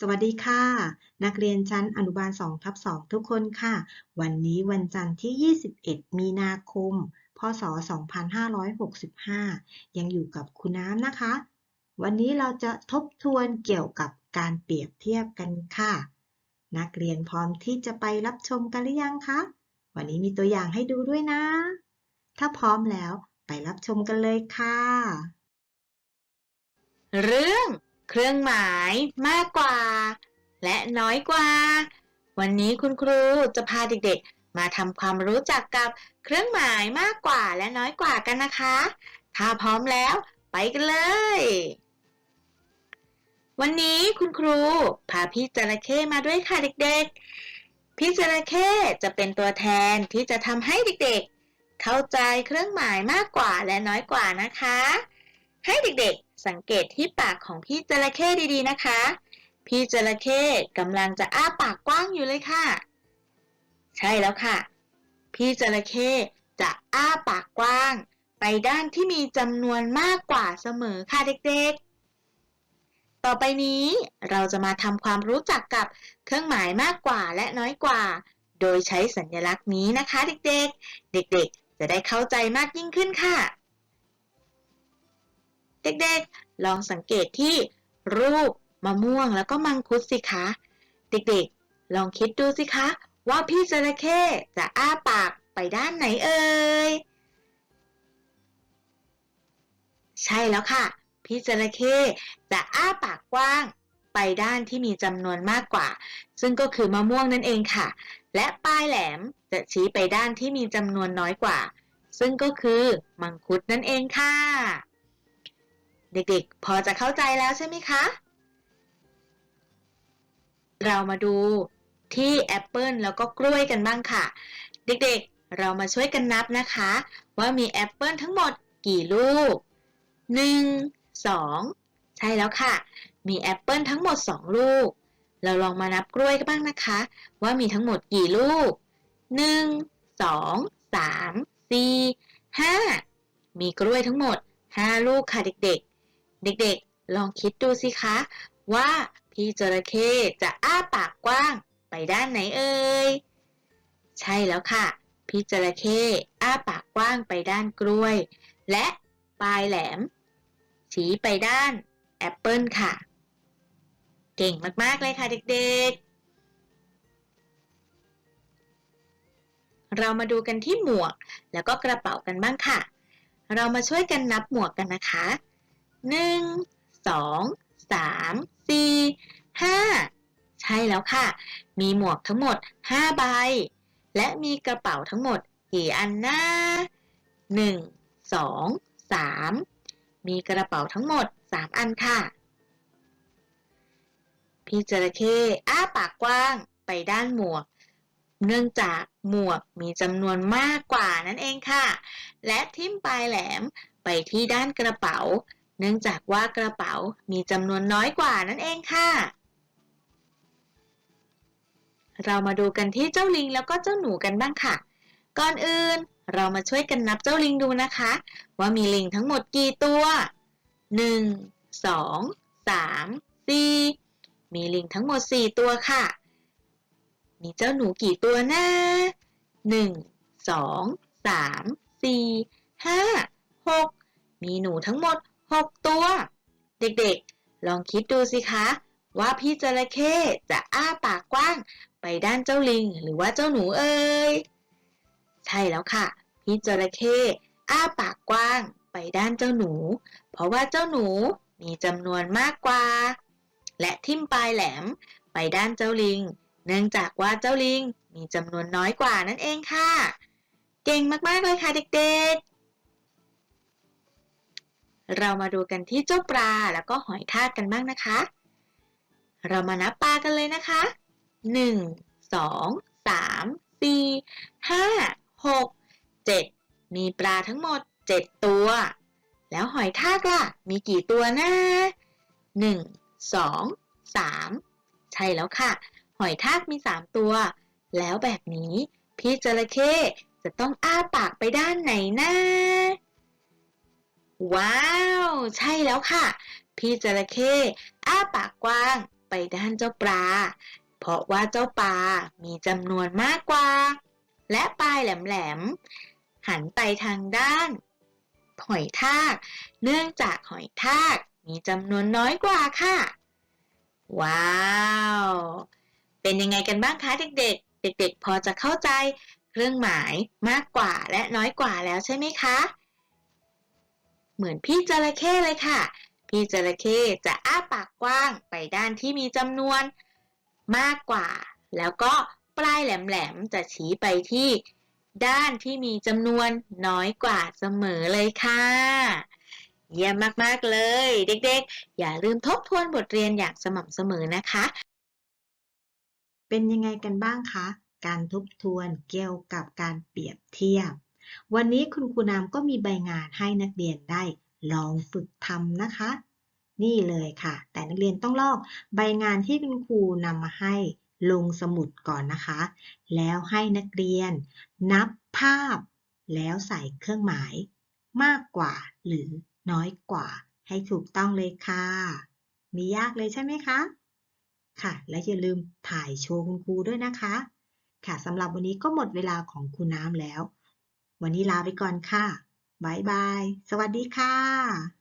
สวัสดีค่ะ นักเรียนชั้นอนุบาล2ทับ2ทุกคนค่ะ วันนี้วันจันทร์ที่ 21 มีนาคม พศ 2565 ยังอยู่กับคุณน้ำนะคะ วันนี้เราจะทบทวนเกี่ยวกับการเปรียบเทียบกันค่ะ นักเรียนพร้อมที่จะไปรับชมกันหรือยังคะ วันนี้มีตัวอย่างให้ดูด้วยนะ ถ้าพร้อมแล้วไปรับชมกันเลยค่ะ เรื่อง เครื่องหมายมากกว่า และน้อยกว่า วันนี้คุณครูจะพาเด็กๆ มาทำความรู้จักกับเครื่องหมายมากกว่าและน้อยกว่ากันนะคะ ถ้าพร้อมแล้วไปกันเลย วันนี้คุณครูพาพี่จระเข้มาด้วยค่ะเด็กๆ พี่จระเข้จะเป็นตัวแทนที่จะทำให้เด็กๆ เข้าใจเครื่องหมายมากกว่าและน้อยกว่านะคะ ให้เด็กๆ สังเกตที่ปากของพี่จระเข้ดีๆนะคะ พี่จระเข้กำลังจะอ้าปากกว้างอยู่เลยค่ะ ใช่แล้วค่ะ พี่จระเข้จะอ้าปากกว้าง ไปด้านที่มีจำนวนมากกว่าเสมอค่ะเด็กๆ ต่อไปนี้เราจะมาทำความรู้จักกับเครื่องหมายมากกว่าและน้อยกว่า โดยใช้สัญลักษณ์นี้นะคะ เด็กๆ เด็กๆ จะได้เข้าใจมากยิ่งขึ้นค่ะ เด็กๆ ลองสังเกตที่รูปมะม่วงแล้วก็มังคุดสิคะ เด็กๆ ลองคิดดูสิคะ ว่าพี่จระเข้จะอ้าปากไปด้านไหนเอ่ย ใช่แล้วค่ะ พี่จระเข้จะอ้าปากกว้างไปด้านที่มีจำนวนมากกว่า ซึ่งก็คือมะม่วงนั่นเองค่ะ และปลายแหลมจะชี้ไปด้านที่มีจำนวนน้อยกว่า ซึ่งก็คือมังคุดนั่นเองค่ะ เด็กๆ พอจะเข้าใจแล้วใช่ไหมคะ เรามาดูที่แอปเปิลแล้วก็กล้วยกันบ้างค่ะ เด็กๆ เรามาช่วยกันนับนะคะ ว่ามีแอปเปิลทั้งหมดกี่ลูก 1 2 ใช่แล้วค่ะ มีแอปเปิลทั้งหมด 2 ลูก เราลองมานับกล้วยกันบ้างนะคะ ว่ามีทั้งหมดกี่ลูก 1 2 3 4 5 มีกล้วยทั้งหมด 5 ลูกค่ะเด็กๆ เด็กๆ ลองคิดดูสิคะ ว่าพี่จระเข้จะอ้าปากกว้างไปด้านไหนเอ่ย ใช่แล้วค่ะ พี่จระเข้อ้าปากกว้างไปด้านกล้วย และปลายแหลม ชี้ไปด้านแอปเปิลค่ะ เก่งมากๆเลยค่ะเด็กๆ เรามาดูกันที่หมวกแล้วก็กระเป๋ากันบ้างค่ะ เรามาช่วยกันนับหมวกกันนะคะ หนึ่งสองสามสี่ห้าใช่แล้วค่ะ มีหมวกทั้งหมด5ใบ และมีกระเป๋าทั้งหมดกี่อันนะหนึ่งสองสามมีกระเป๋าทั้งหมด3อันค่ะ พี่จระเข้อ้าปากกว้างไปด้านหมวก เนื่องจากหมวกมีจำนวนมากกว่านั่นเองค่ะ และทิ่มปลายแหลมไปที่ด้านกระเป๋า เนื่องจากว่ากระเป๋ามีจำนวนน้อยกว่านั่นเองค่ะ เรามาดูกันที่เจ้าลิงแล้วก็เจ้าหนูกันบ้างค่ะ ก่อนอื่นเรามาช่วยกันนับเจ้าลิงดูนะคะ ว่ามีลิงทั้งหมดกี่ตัว 1 2 3 4 มีลิงทั้งหมด 4 ตัวค่ะ มีเจ้าหนูกี่ตัวนะ 1 2 3 4 5 6 มีหนูทั้งหมด 6 ตัว เด็กๆ ลองคิดดูสิคะ ว่าพี่จระเข้จะอ้าปากกว้าง ไปด้านเจ้าลิงหรือว่าเจ้าหนูเอ่ยใช่แล้วค่ะ พี่จระเข้อ้าปากกว้าง ไปด้านเจ้าหนู เพราะว่าเจ้าหนูมีจำนวนมากกว่า และทิ่มปลายแหลม ไปด้านเจ้าลิง เนื่องจากว่าเจ้าลิงมีจำนวนน้อยกว่านั่นเองค่ะ เก่งมากๆเลยค่ะเด็กๆ เรามาดูกันที่เจ้าปลาแล้วก็หอยทากกันบ้างนะคะ เรามานับปลากันเลยนะคะ 1 2 3 4 5 6 7 มีปลาทั้งหมด 7 ตัว แล้วหอยทากล่ะ มีกี่ตัวนะ1 2 3 ใช่แล้วค่ะ หอยทากมี 3 ตัว แล้วแบบนี้ พี่จระเข้จะต้องอ้าปากไปด้านไหนนะ ว้าว ใช่แล้วค่ะ พี่จระเข้อ้าปากกว้างไปด้านเจ้าปลา เพราะว่าเจ้าปลามีจำนวนมากกว่า และปลายแหลมๆ หันไปทางด้าน หอยทาก เนื่องจากหอยทากมีจำนวนน้อยกว่าค่ะ ว้าว เป็นยังไงกันบ้างคะเด็กๆ เด็กๆ พอจะเข้าใจเครื่องหมายมากกว่าและน้อยกว่าแล้วใช่ไหมคะ เหมือนพี่จระเข้เลยค่ะ พี่จระเข้จะอ้าปากกว้างไปด้านที่มีจำนวนมากกว่า แล้วก็ปลายแหลมๆจะชี้ไปที่ด้านที่มีจำนวนน้อยกว่าเสมอเลยค่ะ เยี่ยมมากๆเลย เด็กๆ อย่าลืมทบทวนบทเรียนอย่างสม่ำเสมอนะคะ เป็นยังไงกันบ้างคะ การทบทวนเกี่ยวกับการเปรียบเทียบ วันนี้คุณครูนามก็มีใบงานให้นักเรียนได้ลองฝึกทำนะคะ นี่เลยค่ะ แต่นักเรียนต้องลอกใบงานที่คุณครูนำมาให้ลงสมุดก่อนนะคะ แล้วให้นักเรียน นับภาพ แล้วใส่เครื่องหมาย มากกว่าหรือน้อยกว่า ให้ถูกต้องเลยค่ะ มียากเลยใช่ไหมคะ ค่ะ และอย่าลืมถ่ายโชว์คุณครูด้วยนะคะ ค่ะสำหรับวันนี้ก็หมดเวลาของครูน้ำแล้ว วันนี้ลาไปก่อนค่ะบ๊ายบาย สวัสดีค่ะ